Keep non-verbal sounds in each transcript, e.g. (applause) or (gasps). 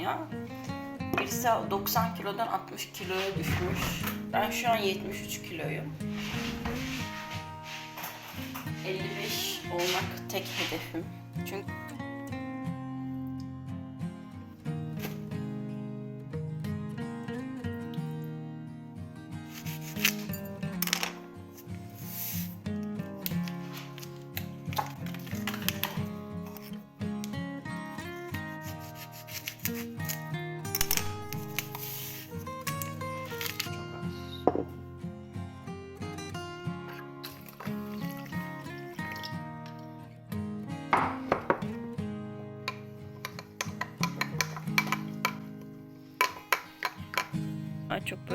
yapmaya. Birisi 90 kilodan 60 kiloya düşmüş. Ben şu an 73 kiloyum. 55 olmak tek hedefim. Çünkü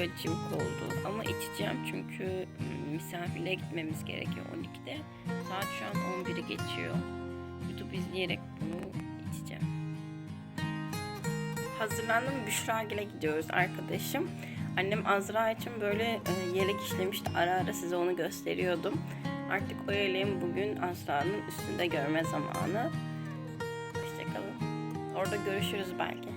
böyle oldu ama içeceğim çünkü misafirliğe gitmemiz gerekiyor 12'de. Saat şu an 11'i geçiyor. YouTube izleyerek bunu içeceğim. Hazırlandım Büşragil'e gidiyoruz arkadaşım. Annem Azra için böyle yelek işlemişti. Ara ara size onu gösteriyordum. Artık o yeleğin bugün Azra'nın üstünde görme zamanı. Hoşçakalın. Orada görüşürüz belki.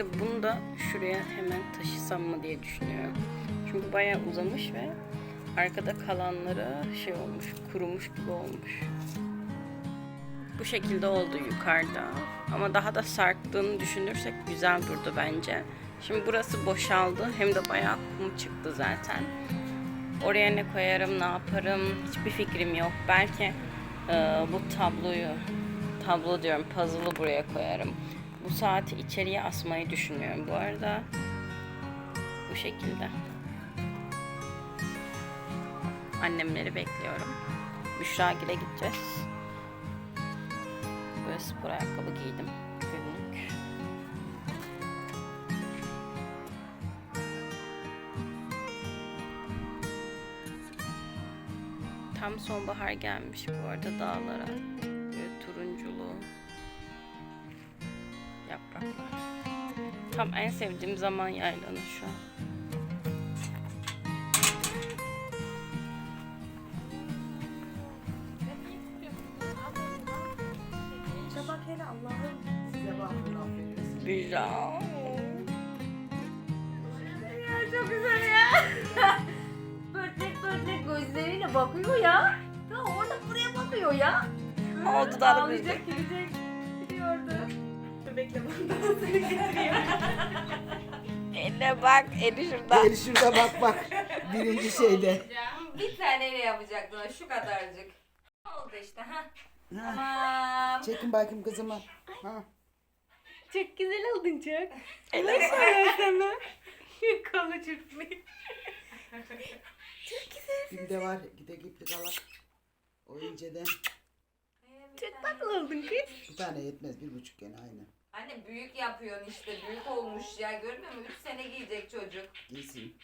Arada bunu da şuraya hemen taşısam mı diye düşünüyorum. Çünkü bayağı uzamış ve arkada kalanları şey olmuş, kurumuş gibi olmuş. Bu şekilde oldu yukarıda. Ama daha da sarktığını düşünürsek güzel durdu bence. Şimdi burası boşaldı. Hem de bayağı kum çıktı zaten. Oraya ne koyarım, ne yaparım hiçbir fikrim yok. Belki e, bu tabloyu, tablo diyorum, puzzle'ı buraya koyarım. Bu saati içeriye asmayı düşünüyorum bu arada. Bu şekilde. Annemleri bekliyorum. Büşragil'e gideceğiz. Böyle spor ayakkabı giydim. Günlük. Tam sonbahar gelmiş bu arada dağlara. Tam en sevdiğim zaman yaylanı şu an. Güzel. Ya çok güzel ya. (laughs) börtlek börtlek gözleriyle bakıyor ya. Ya orada buraya bakıyor ya. Oldu da Ağlayacak gidecek. Dur bekle getireyim. Eline bak, eli şurada. Gel şurada bak bak. Birinci şeyde. Bir taneyle yapacaktın şu kadarcık. Oldu işte ha. Ha, Tamam. çekin bakayım kızımı. Ha. Çok güzel oldun çok. (laughs) Nasıl ya sana? (laughs) Kolu çırpmayı. Bir de var gide gipli kalak. O inceden. Çok tatlı oldun kız. Bir tane yetmez bir buçuk gene aynı. Anne büyük yapıyorsun işte büyük olmuş ya görmüyor musun? 3 sene giyecek çocuk. Giysin.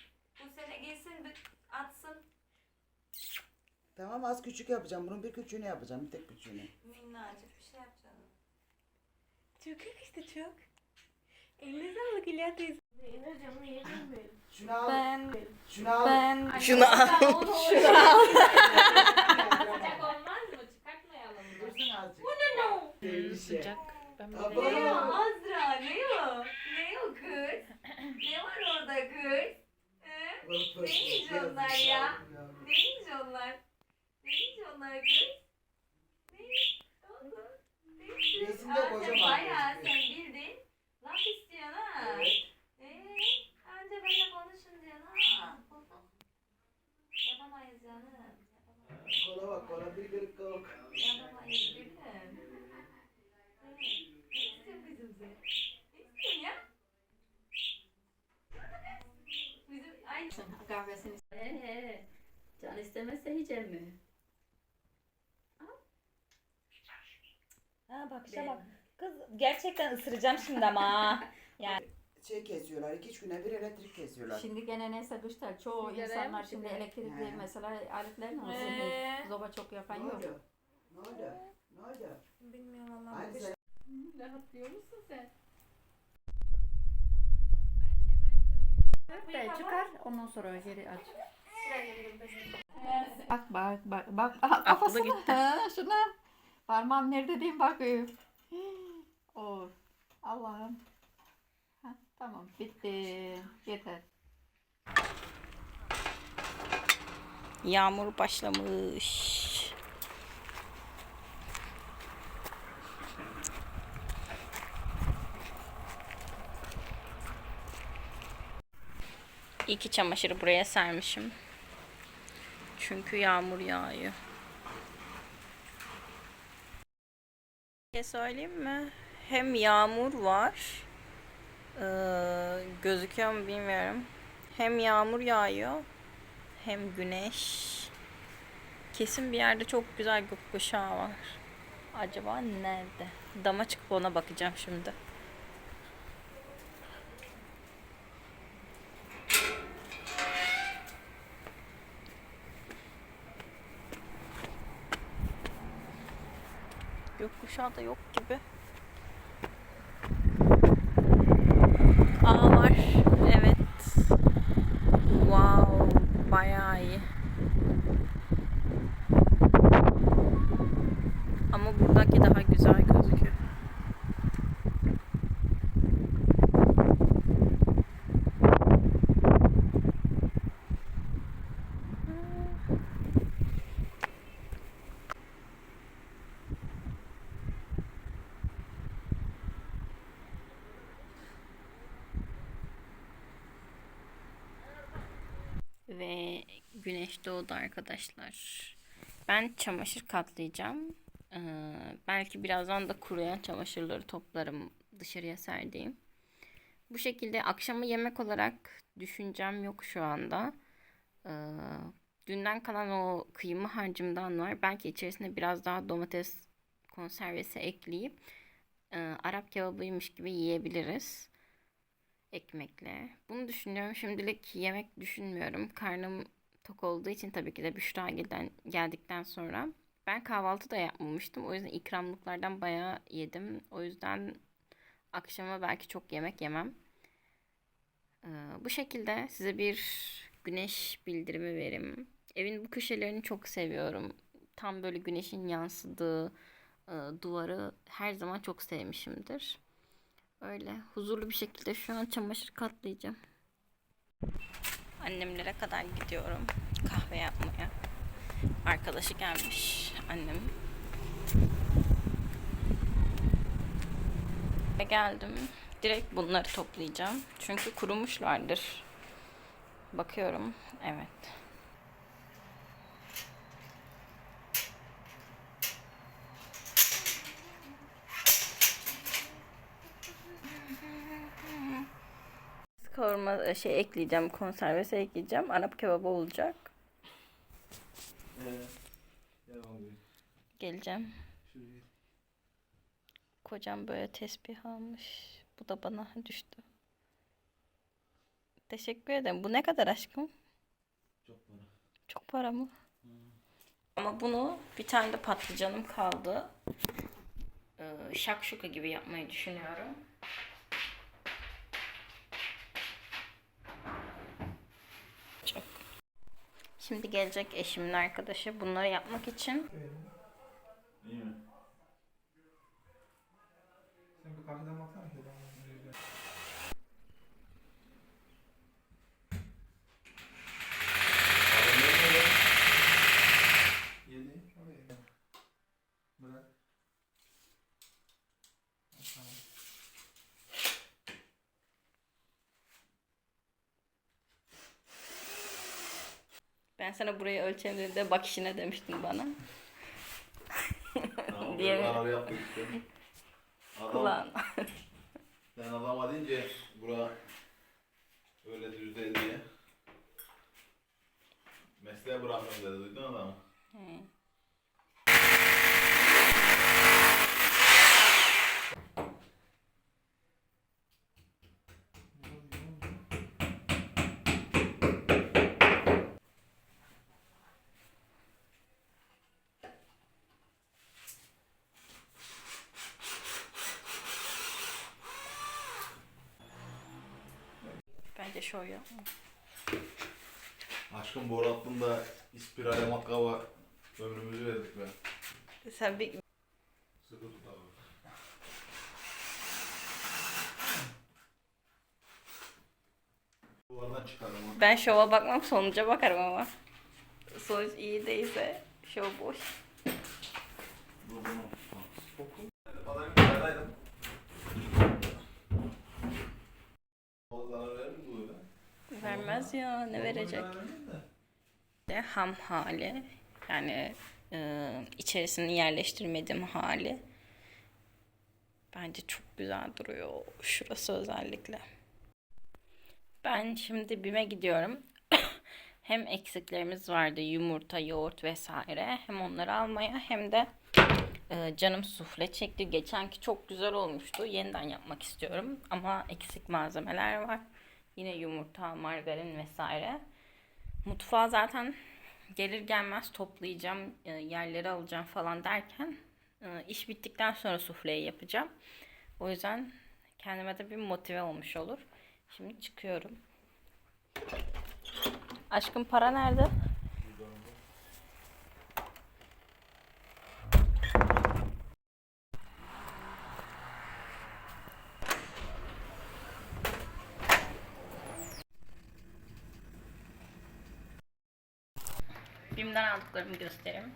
Bu sene giysin bir atsın Tamam az küçük yapacağım. Bunun bir küçüğünü yapacağım. Bir tek küçüğünü. minnacık bir şey yapacaksın. Çok yakıştı çok. Eline sağlık İlya teyze. Şunu al. Ben, Şunu al. ben. Şunu al. Şunu al. Sıcak olmaz mı? Çıkartmayalım mı? Dursun azıcık. Bu ne no? Sıcak. Ben böyle- Ne o Azra ne o? Ne o kız? Ne var orada kız? He? Neymiş onlar ya? Neymiş onlar? Neymiş onlar kız? Neymiş? Oldu. Neymiş? Resimde Aa, kocaman Sen bayağı sen gözüküyor. bildin. Laf istiyorsun ha. Evet. Ee, anca böyle konuşun diyorsun ha. Yapamayız canım. Yapamayız. Kola bak kola bir kırık kol. Yapamayız gülüm. Evet. Ne istiyor kızım sen? Ne istiyorsun ya? Bizim ay Kahvesini. He he. Can istemezse yiyecek mi? Ha bak işte bak. Kız gerçekten ısıracağım şimdi ama. ha. (laughs) Yani şey kesiyorlar. iki üç güne bir elektrik kesiyorlar. Şimdi gene neyse kışta çoğu Sigara insanlar şimdi sigara? elektrikli He. mesela aletlerin olsun. Ee? Zoba çok yapan ne yok. oldu? Ne oldu? Ne oldu? Bilmiyorum vallahi. Aynı sen Rahatlıyor musun sen? Hava- çıkar ondan sonra geri aç. Bak bak bak bak Aha, kafasına. gitti. Ha, şuna. Parmağım nerede diyeyim bakayım. (gasps) Oh Allah'ım. Ha, tamam bitti. Yeter. Yağmur başlamış. İyi ki çamaşırı buraya sermişim. Çünkü yağmur yağıyor. Bir şey söyleyeyim mi? Hem yağmur var. Ee, gözüküyor mu bilmiyorum. Hem yağmur yağıyor hem güneş. Kesin bir yerde çok güzel gökkuşağı var. Acaba nerede? Dama çıkıp ona bakacağım şimdi. Gökkuşağı da yok gibi. Aa var. Evet. Wow. Bayağı iyi. Ama buradaki daha güzel gözüküyor. Ve güneş doğdu arkadaşlar. Ben çamaşır katlayacağım. Ee, belki birazdan da kuruyan çamaşırları toplarım dışarıya serdiğim. Bu şekilde akşamı yemek olarak düşüncem yok şu anda. Ee, dünden kalan o kıyma harcımdan var. Belki içerisine biraz daha domates konservesi ekleyip e, Arap kebabıymış gibi yiyebiliriz ekmekle. Bunu düşünüyorum. Şimdilik yemek düşünmüyorum. Karnım tok olduğu için tabii ki de Büşra gelden, geldikten sonra. Ben kahvaltı da yapmamıştım. O yüzden ikramlıklardan bayağı yedim. O yüzden akşama belki çok yemek yemem. Ee, bu şekilde size bir güneş bildirimi vereyim. Evin bu köşelerini çok seviyorum. Tam böyle güneşin yansıdığı e, duvarı her zaman çok sevmişimdir. Öyle huzurlu bir şekilde şu an çamaşır katlayacağım. Annemlere kadar gidiyorum kahve yapmaya. Arkadaşı gelmiş annem. Ve geldim. Direkt bunları toplayacağım. Çünkü kurumuşlardır. Bakıyorum. Evet. Kavurma şey ekleyeceğim, konservesi ekleyeceğim. Arap kebabı olacak. Geleceğim. Kocam böyle tesbih almış. Bu da bana düştü. Teşekkür ederim. Bu ne kadar aşkım? Çok para. Çok para mı? Ama bunu bir tane de patlıcanım kaldı. Ee, şakşuka gibi yapmayı düşünüyorum. Şimdi gelecek eşimin arkadaşı bunları yapmak için İyi mi? Sen bir kahveden baksana ki ben bunu yiyeceğim. Yedi. Oraya. Bırak. Ha, Tamam. Ben sana burayı ölçemediğinde bak işine demiştin bana. Tamam, (laughs) Diye- bir karar yaptık işte. Adam, Kulağın. sen adama deyince bura öyle düz değil diye. Mesleğe bırakıyorum dedi. Duydun adamı. He. de şov yapma. Aşkım boru hattında ispirale matkaba ömrümüzü verdik be. Sen bir Sıkı tut abi. Duvardan çıkarım onu. Ben şova bakmam sonuca bakarım ama. Sonuç iyi değilse şov boş. Dur bunu. Öyle? Vermez ya ne verecek? De ham hali yani e, içerisini yerleştirmediğim hali bence çok güzel duruyor şurası özellikle. Ben şimdi BİM'e gidiyorum. (coughs) hem eksiklerimiz vardı yumurta, yoğurt vesaire hem onları almaya hem de e, canım sufle çekti. Geçenki çok güzel olmuştu. Yeniden yapmak istiyorum ama eksik malzemeler var. Yine yumurta, margarin vesaire. Mutfağı zaten gelir gelmez toplayacağım, e, yerleri alacağım falan derken e, iş bittikten sonra sufleyi yapacağım. O yüzden kendime de bir motive olmuş olur. Şimdi çıkıyorum. Aşkım para nerede? Bim'den aldıklarımı göstereyim.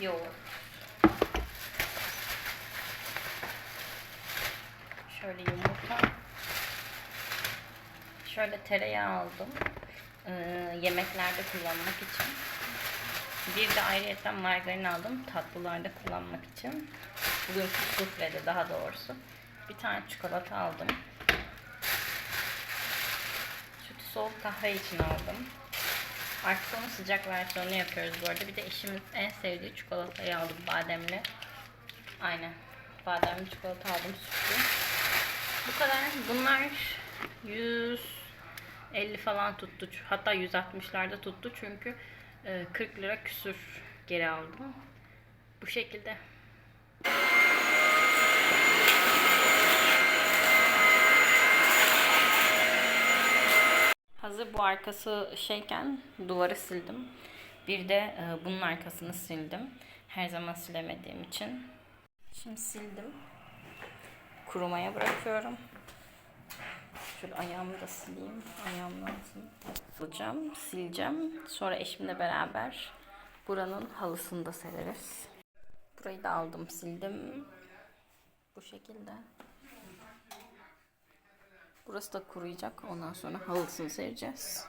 Yoğurt. Şöyle yumurta. Şöyle tereyağı aldım. Ee, yemeklerde kullanmak için. Bir de ayrıca margarin aldım. Tatlılarda kullanmak için. Bugünkü suflede daha doğrusu. Bir tane çikolata aldım. Sütü soğuk kahve için aldım. Onun sıcak versiyonunu yapıyoruz bu arada. Bir de eşimin en sevdiği çikolatayı aldım bademli. Aynen. Bademli çikolata aldım sütlü. Bu kadar. Bunlar 150 falan tuttu. Hatta 160'larda tuttu çünkü e, 40 lira küsür geri aldım. Bu şekilde. Hazır bu arkası şeyken duvarı sildim. Bir de e, bunun arkasını sildim. Her zaman silemediğim için. Şimdi sildim. Kurumaya bırakıyorum. Şöyle ayağımı da sileyim. Ayağımın altını sileceğim. Sileceğim. Sonra eşimle beraber buranın halısını da sereriz. Burayı da aldım sildim. Bu şekilde. Burası da kuruyacak. Ondan sonra halısını sereceğiz.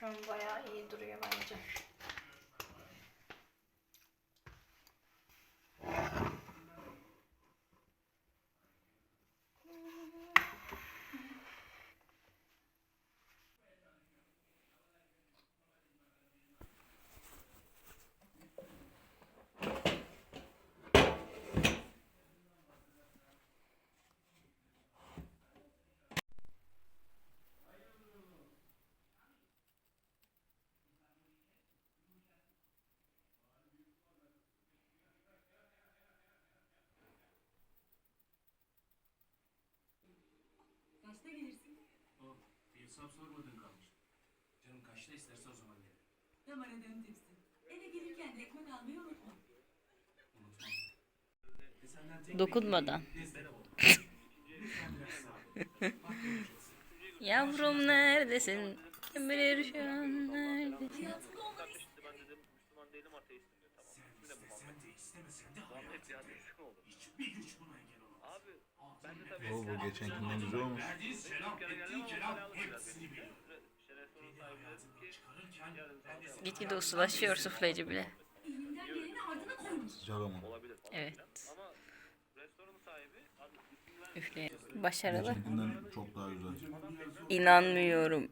Şu an bayağı iyi duruyor bence. Kaçta hesap sormadın kalmış. Canım kaçta isterse o zaman gelir. Tam aradığım tipsin. Eve gelirken de ekmek almayı unutma. Unutmam. E senden tek Dokunmadan. (laughs) Yavrum neredesin? Kim bilir şu an nerede? Hayatında olmanı Sen istesen de istemesen de hayat. Hiçbir güç buna Oo, bu geçenkinden güzel olmuş. Verdiğin selam, ettiğin kelam hepsini seni Gitgide ustalaşıyor sufleci bile. Sıcak ama. Evet. Üfle. Başarılı. Geçenkinden çok daha güzel. İnanmıyorum.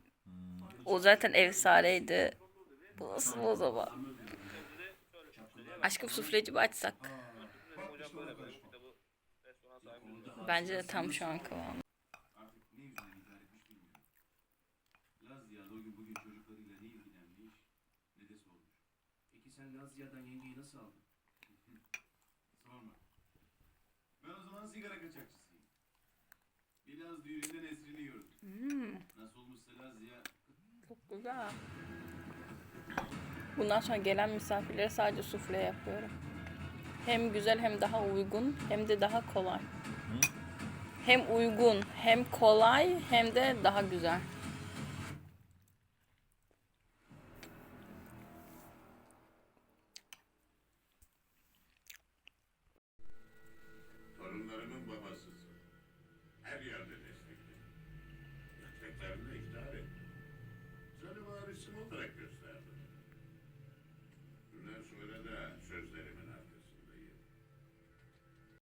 O zaten efsaneydi. Bu nasıl o zaman? Aşkım sufleci mi açsak? Bence de tam şu an kıvamı. Sen Laz Ziya'dan yengeyi nasıl aldın? Sorma. Ben o zaman sigara kaçakçısıyım. Bir Laz düğününde Nesrin'i gördüm. Nasıl olmuşsa Laz Ziya Çok güzel. Bundan sonra gelen misafirlere sadece sufle yapıyorum. Hem güzel hem daha uygun hem de daha kolay. Hem uygun hem kolay hem de daha güzel.